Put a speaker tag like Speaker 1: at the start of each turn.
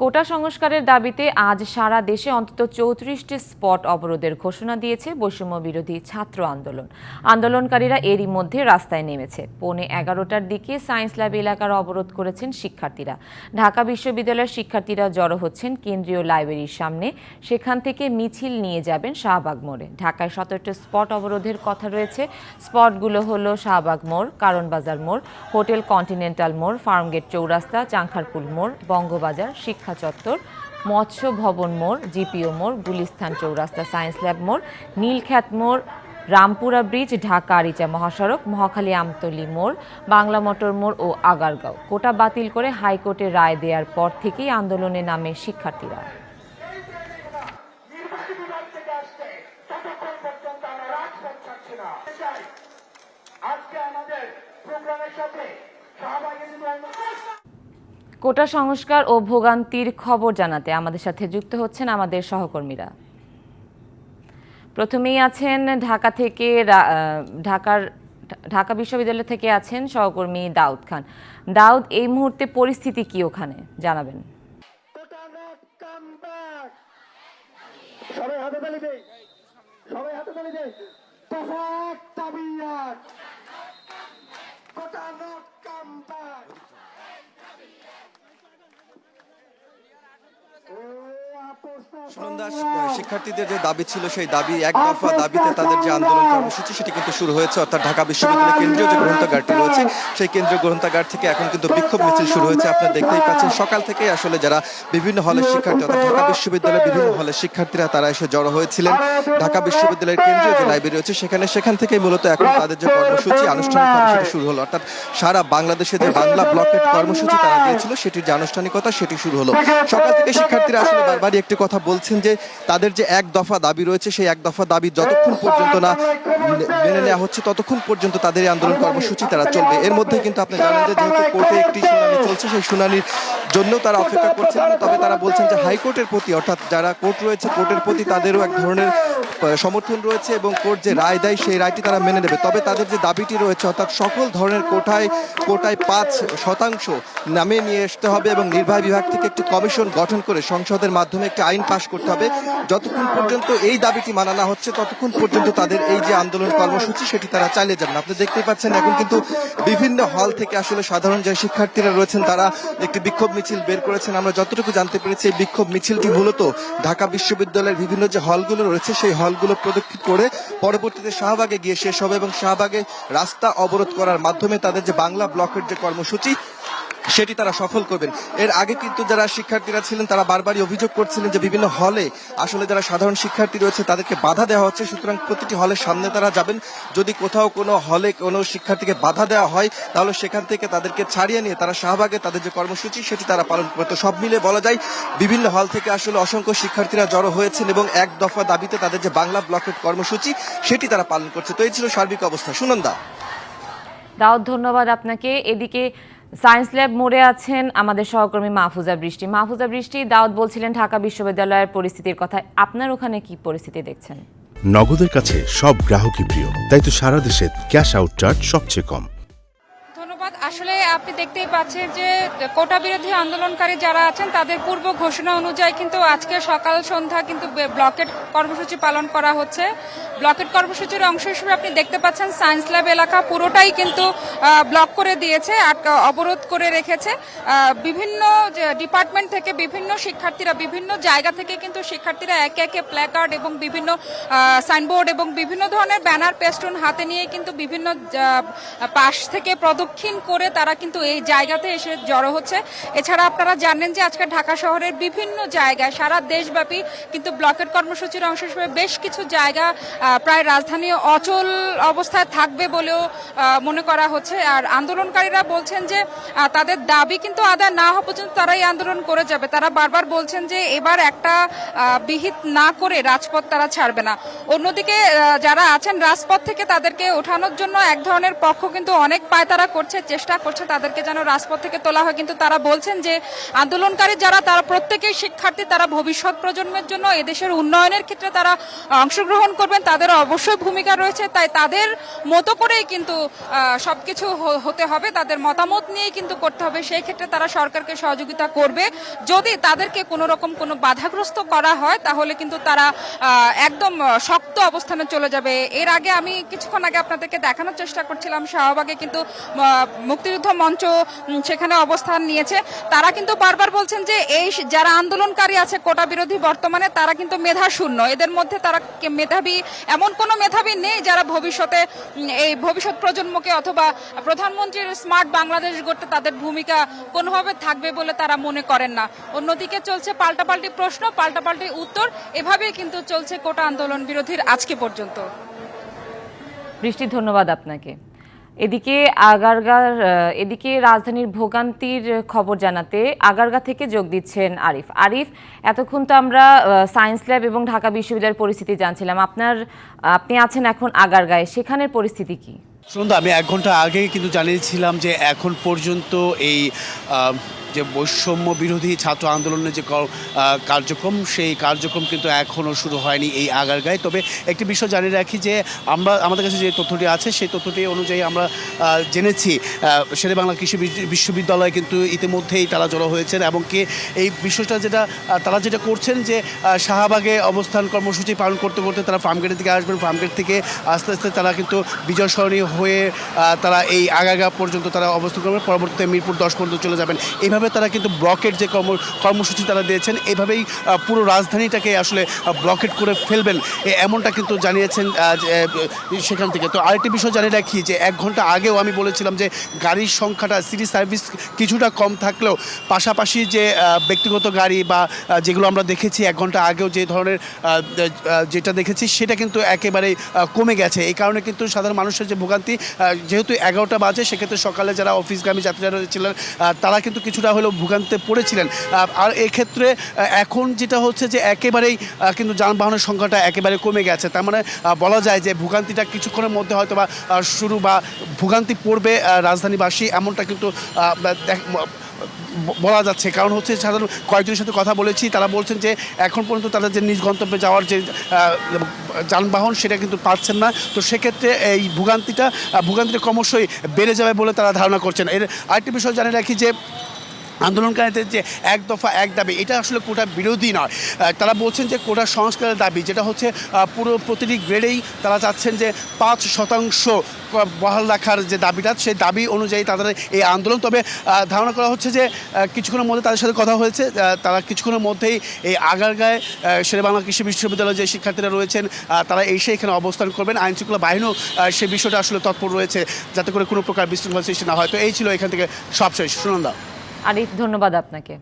Speaker 1: কোটা সংস্কারের দাবিতে আজ সারা দেশে অন্তত চৌত্রিশটি স্পট অবরোধের ঘোষণা দিয়েছে বৈষম্য বিরোধী ছাত্র আন্দোলন। আন্দোলনকারীরা এরই মধ্যে রাস্তায় নেমেছে। পৌনে এগারোটার দিকে সায়েন্স ল্যাব এলাকার অবরোধ করেছেন শিক্ষার্থীরা। ঢাকা বিশ্ববিদ্যালয়ের শিক্ষার্থীরা জড়ো হচ্ছেন কেন্দ্রীয় লাইব্রেরির সামনে। সেখান থেকে মিছিল নিয়ে যাবেন শাহবাগ মোড়ে। ঢাকায় সতেরোটি স্পট অবরোধের কথা রয়েছে। স্পটগুলো হলো শাহবাগ মোড়, কারণবাজার মোড়, হোটেল কন্টিনেন্টাল মোড়, ফার্মগেট চৌরাস্তা, চাংখারপুল মোড়, বঙ্গবাজার শিক্ষা চত্বর, মৎস্য ভবন মোড়, জিপিও মোড়, গুলিস্থান চৌরাস্তা, সায়েন্স ল্যাব মোড়, নীলখ্যাত মোড়, রামপুরা ব্রিজ, ঢাকা আরিচা মহাসড়ক, মহাখালী আমতলি মোড়, বাংলা মোটর মোড় ও আগারগাঁও। কোটা বাতিল করে হাইকোর্টে রায় দেওয়ার পর থেকেই আন্দোলনে নামে শিক্ষার্থীরা
Speaker 2: নির্বাচনী বিভাগ থেকে আসছে ততক্ষণ পর্যন্ত আমরা রাজপথ ছাড়ছি না চাই আজকে আমাদের প্রোগ্রামের সাথে সহভাগী যদি আমরা-
Speaker 1: কোটা সংস্কার ও ভোগান্তির খবর জানাতে আমাদের সাথে যুক্ত হচ্ছেন আমাদের সহকর্মীরা। প্রথমেই আছেন ঢাকা থেকে ঢাকার, ঢাকা বিশ্ববিদ্যালয় থেকে আছেন সহকর্মী দাউদ খান। দাউদ, এই মুহূর্তে পরিস্থিতি কি ওখানে? জানাবেন।
Speaker 2: সবাই হাতে তালি সবাই হাতে তালি এক কোটা নট কাম
Speaker 3: শিক্ষার্থীদের যে দাবি ছিল, সেই দাবি, এক দফা দাবিতে তাদের যে আন্দোলন কর্মসূচি, সেটি কিন্তু শুরু হয়েছে। অর্থাৎ ঢাকা বিশ্ববিদ্যালয়ের কেন্দ্রীয় যে গ্রন্থাগারটি রয়েছে, সেই কেন্দ্রীয় গ্রন্থাগার থেকে এখন কিন্তু বিক্ষোভ মিছিল শুরু হয়েছে। আপনারা দেখতেই পাচ্ছেন, সকাল থেকেই আসলে যারা বিভিন্ন হলের শিক্ষার্থী, অর্থাৎ ঢাকা বিশ্ববিদ্যালয়ের বিভিন্ন হলের শিক্ষার্থীরা তারা এসে জড়ো হয়েছিলেন। ঢাকা বিশ্ববিদ্যালয়ের কেন্দ্রীয় যে লাইব্রেরি রয়েছে, সেখানে, সেখান থেকেই মূলত এখন তাদের যে কর্মসূচি আনুষ্ঠানিকভাবে সেটি শুরু হলো। অর্থাৎ সারা বাংলাদেশে যে বাংলা ব্লকেট কর্মসূচি তারা দিয়েছিল, সেটির যে আনুষ্ঠানিকতা, সেটি শুরু হলো। সকাল থেকে শিক্ষার্থীরা আসলে বারবারই একটি কথা বলছেন যে তাদের যে এক দফা দাবি রয়েছে, সেই এক দফা দাবি যতক্ষণ পর্যন্ত না মেনে নেওয়া হচ্ছে, ততক্ষণ পর্যন্ত তাদের এই আন্দোলন কর্মসূচি তারা চলবে। এর মধ্যে কিন্তু আপনি জানেন যে যেহেতু কোর্টে একটি শুনানি চলছে, সেই শুনানির জন্য তারা অপেক্ষা করছেন তবে তারা বলছেন যে হাইকোর্টের প্রতি অর্থাৎ যারা কোর্ট রয়েছে কোর্টের প্রতি তাদেরও এক ধরনের সমর্থন রয়েছে এবং কোর্ট যে রায় দেয় সেই রায়টি তারা মেনে নেবে। তবে তাদের যে দাবিটি রয়েছে অর্থাৎ সকল ধরনের কোটায় কোটায় পাঁচ শতাংশ নামে নিয়ে আসতে হবে এবং নির্বাহী বিভাগ থেকে একটি কমিশন গঠন করে সংসদের মাধ্যমে একটি আইন পাশ করতে হবে। যতক্ষণ পর্যন্ত এই দাবিটি মানা না হচ্ছে ততক্ষণ পর্যন্ত তাদের এই যে আন্দোলন কর্মসূচি সেটি তারা চালিয়ে যাবেন আপনি দেখতেই পাচ্ছেন এখন কিন্তু বিভিন্ন হল থেকে আসলে সাধারণ যে শিক্ষার্থীরা রয়েছেন তারা একটি বিক্ষোভ মিছিল বের করেছেন, আমরা যতটুকু জানতে পেরেছি এই বিক্ষোভ মিছিলটি মূলত ঢাকা বিশ্ববিদ্যালয়ের বিভিন্ন যে হলগুলো রয়েছে, সেই হলগুলো প্রদক্ষিণ করে পরবর্তীতে শাহবাগে গিয়ে শেষ হবে এবং শাহবাগে রাস্তা অবরোধ করার মাধ্যমে তাদের যে বাংলা ব্লকের যে কর্মসূচি সেটি তারা সফল করবেন। এর আগে কিন্তু যারা শিক্ষার্থীরা ছিলেন, তারা বারবারই অভিযোগ করছিলেন যে বিভিন্ন হলে আসলে যারা সাধারণ শিক্ষার্থী রয়েছে, তাদেরকে বাধা দেওয়া হচ্ছে। সুতরাং প্রতিটি হলের সামনে তারা যাবেন। যদি কোথাও কোনো হলে কোনো শিক্ষার্থীকে বাধা দেওয়া হয়, তাহলে সেখান থেকে তাদেরকে ছাড়িয়ে নিয়ে তারা শাহবাগে তাদের যে কর্মসূচি, সেটি তারা পালন করবে তো সব মিলে বলা যায়, বিভিন্ন হল থেকে আসলে অসংখ্য শিক্ষার্থীরা জড়ো হয়েছেন এবং এক দফা দাবিতে তাদের যে বাংলা ব্লকের কর্মসূচি, সেটি তারা পালন করছে। তো এই ছিল সার্বিক অবস্থা। সুনন্দা।
Speaker 1: দাউদ, ধন্যবাদ আপনাকে। এদিকে সায়েন্স ল্যাব মোড়ে আছেন আমাদের সহকর্মী মাহফুজা বৃষ্টি। মাহফুজা বৃষ্টি, দাউদ বলছিলেন ঢাকা বিশ্ববিদ্যালয়ের পরিস্থিতির কথা আপনার ওখানে কি পরিস্থিতি দেখছেন?
Speaker 4: নগদের কাছে সব গ্রাহকই প্রিয়। তাই তো সারা দেশে ক্যাশ আউট চার্জ সবচেয়ে কম।
Speaker 5: আসলে আপনি দেখতেই পাচ্ছেন যে কোটা বিরোধী আন্দোলনকারী যারা আছেন, তাদের পূর্ব ঘোষণা অনুযায়ী কিন্তু আজকে সকাল সন্ধ্যা কিন্তু ব্লকেট কর্মসূচি পালন করা হচ্ছে। ব্লকেট কর্মসূচির অংশ হিসেবে আপনি দেখতে পাচ্ছেন, সায়েন্স ল্যাব এলাকা পুরোটাই কিন্তু ব্লক করে দিয়েছে আটকা- অবরোধ করে রেখেছে। বিভিন্ন ডিপার্টমেন্ট থেকে বিভিন্ন শিক্ষার্থীরা, বিভিন্ন জায়গা থেকে কিন্তু শিক্ষার্থীরা একে একে প্ল্যাকার্ড এবং বিভিন্ন সাইনবোর্ড এবং বিভিন্ন ধরনের ব্যানার, পেস্টুন হাতে নিয়ে কিন্তু বিভিন্ন পাশ থেকে প্রদক্ষিণ করে তারা কিন্তু এই জায়গাতে এসে জড়ো হচ্ছে। এছাড়া আপনারা জানেন যে আজকে ঢাকা শহরের বিভিন্ন জায়গায় সারা দেশব্যাপী কিন্তু ব্লকের কর্মসূচির অংশ হিসেবে বেশ কিছু জায়গা প্রায় রাজধানী অচল অবস্থায় থাকবে বলেও মনে করা হচ্ছে। আর আন্দোলনকারীরা বলছেন যে তাদের দাবি কিন্তু আদায় না হওয়া পর্যন্ত তারা এই আন্দোলন করে যাবে। তারা বারবার বলছেন যে, এবার একটা বিহিত না করে রাজপথ তারা ছাড়বে না। অন্যদিকে যারা আছেন রাজপথ থেকে তাদেরকে ওঠানোর জন্য এক ধরনের পক্ষ কিন্তু অনেক পায়তারা করছে। চেষ্টা করছে তাদেরকে যেন রাজপথ থেকে তোলা হয়। কিন্তু তারা বলছেন যে আন্দোলনকারী যারা তারা প্রত্যেকেই শিক্ষার্থী তারা ভবিষ্যৎ প্রজন্মের জন্য এদেশের উন্নয়নের ক্ষেত্রে তারা অংশগ্রহণ করবেন। তাদের অবশ্যই ভূমিকা রয়েছে। তাই তাদের মতো করেই কিন্তু আহ, সবকিছু হ- হতে হবে। তাদের মতামত নিয়েই কিন্তু করতে হবে। সেই ক্ষেত্রে তারা সরকারকে সহযোগিতা করবে। যদি তাদেরকে কোনো রকম কোনো বাধাগ্রস্ত করা হয় তাহলে কিন্তু তারা একদম শক্ত অবস্থানে চলে যাবে। এর আগে আমি কিছুক্ষণ আগে আপনাদেরকে দেখানোর চেষ্টা করছিলাম। শাহবাগে কিন্তু মুক্তিযুদ্ধ মঞ্চ সেখানে অবস্থান নিয়েছে। তারা কিন্তু বারবার বলছেন যে এই যারা আন্দোলনকারী আছে, কোটা বিরোধী বর্তমানে, তারা কিন্তু মেধা শূন্য এদের মধ্যে তারা মেধাবী, এমন কোনো মেধাবী নেই যারা ভবিষ্যতে এই ভবিষ্যৎ প্রজন্মকে অথবা প্রধানমন্ত্রীর স্মার্ট বাংলাদেশ গড়তে তাদের ভূমিকা কোনোভাবে থাকবে বলে তারা মনে করেন না। অন্যদিকে চলছে পাল্টাপাল্টি প্রশ্ন, পাল্টাপাল্টি উত্তর, এভাবেই কিন্তু চলছে কোটা আন্দোলন বিরোধীর আজকে পর্যন্ত।
Speaker 1: বৃষ্টি, ধন্যবাদ আপনাকে। এদিকে আগারগার এদিকে রাজধানীর ভোগান্তির খবর জানাতে আগারগা থেকে যোগ দিচ্ছেন আরিফ। আরিফ, এতক্ষণ তো আমরা সায়েন্স ল্যাব এবং ঢাকা বিশ্ববিদ্যালয়ের পরিস্থিতি জানছিলাম। আপনার, আপনি আছেন এখন আগারগায়, সেখানের পরিস্থিতি কি?
Speaker 6: শুনুন আমি এক ঘণ্টা আগে কিন্তু জানিয়েছিলাম যে এখন পর্যন্ত এই যে বৈষম্য বিরোধী ছাত্র আন্দোলনের যে কার্যক্রম, সেই কার্যক্রম কিন্তু এখনও শুরু হয়নি এই আগারগায়। তবে একটি বিষয় জানিয়ে রাখি যে আমরা, আমাদের কাছে যে তথ্যটি আছে, সেই তথ্যটি অনুযায়ী আমরা জেনেছি শেরে বাংলা কৃষি বিশ্ববিদ্যালয় কিন্তু ইতিমধ্যেই তারা জড়ো হয়েছেন এবং কি এই বিষয়টা যেটা তারা যেটা করছেন যে শাহবাগে অবস্থান কর্মসূচি পালন করতে করতে তারা ফার্মগেটের দিকে আসবেন। ফার্মগেট থেকে আস্তে আস্তে তারা কিন্তু বিজয় হয়ে তারা এই আগাগা পর্যন্ত তারা অবস্থান করবেন। পরবর্তীতে মিরপুর দশ পর্যন্ত চলে যাবেন। এইভাবে তারা কিন্তু ব্লকের যে কর্ম কর্মসূচি তারা দিয়েছেন এইভাবেই পুরো রাজধানীটাকে আসলে ব্লকেট করে ফেলবেন। এমনটা কিন্তু জানিয়েছেন সেখান থেকে। তো আরেকটি বিষয় জানিয়ে রাখি, যে এক ঘণ্টা আগেও আমি বলেছিলাম যে গাড়ির সংখ্যাটা সিটি সার্ভিস কিছুটা কম থাকলেও পাশাপাশি যে ব্যক্তিগত গাড়ি বা যেগুলো আমরা দেখেছি এক ঘণ্টা আগেও যে ধরনের যেটা দেখেছি, সেটা কিন্তু একেবারেই কমে গেছে। এই কারণে কিন্তু সাধারণ মানুষের যে ভোগান্তি যেহেতু এগারোটা বাজে, সেক্ষেত্রে সকালে যারা অফিসগামী যাত্রীরা ছিলেন তারা কিন্তু কিছুটা হলেও ভোগান্তিতে পড়েছিলেন। আর এক্ষেত্রে এখন যেটা হচ্ছে যে একেবারেই কিন্তু যানবাহনের সংখ্যাটা একেবারে কমে গেছে। তার মানে বলা যায় যে ভোগান্তিটা কিছুক্ষণের মধ্যে হয়তো বা শুরু বা ভোগান্তি পড়বে রাজধানীবাসী এমনটা কিন্তু বলা যাচ্ছে। কারণ হচ্ছে সাধারণ কয়েকজনের সাথে কথা বলেছি, তারা বলছেন যে এখন পর্যন্ত তাদের যে নিজ গন্তব্যে যাওয়ার যে যানবাহন সেটা কিন্তু পাচ্ছেন না। তো সেক্ষেত্রে এই ভোগান্তিটা ভোগান্তিটা ক্রমশই বেড়ে যাবে বলে তারা ধারণা করছেন। এর আরেকটি বিষয় জানিয়ে রাখি যে আন্দোলনকারীদের যে এক দফা, এক দাবি, এটা আসলে কোটা বিরোধী নয়। তারা বলছেন যে কোটা সংস্কারের দাবি, যেটা হচ্ছে পুরো প্রতিটি গ্রেডেই তারা চাচ্ছেন যে পাঁচ শতাংশ বহাল রাখার যে দাবিটা, সেই দাবি অনুযায়ী তাদের এই আন্দোলন। তবে ধারণা করা হচ্ছে যে কিছুক্ষণের মধ্যে তাদের সাথে কথা হয়েছে। তারা কিছুক্ষণের মধ্যেই এই আগারগাঁয় শেরে বাংলা কৃষি বিশ্ববিদ্যালয়ের যে শিক্ষার্থীরা রয়েছেন তারা এসে এখানে অবস্থান করবেন। আইন শৃঙ্খলা বাহিনীও সেই বিষয়টা আসলে তৎপর রয়েছে, যাতে করে কোনো প্রকার বিশৃঙ্খলা সৃষ্টি না হয়। তো এই ছিল এখান থেকে সবশেষ। সুনন্দা।
Speaker 1: আরিফ ধন্যবাদ আপনাকে।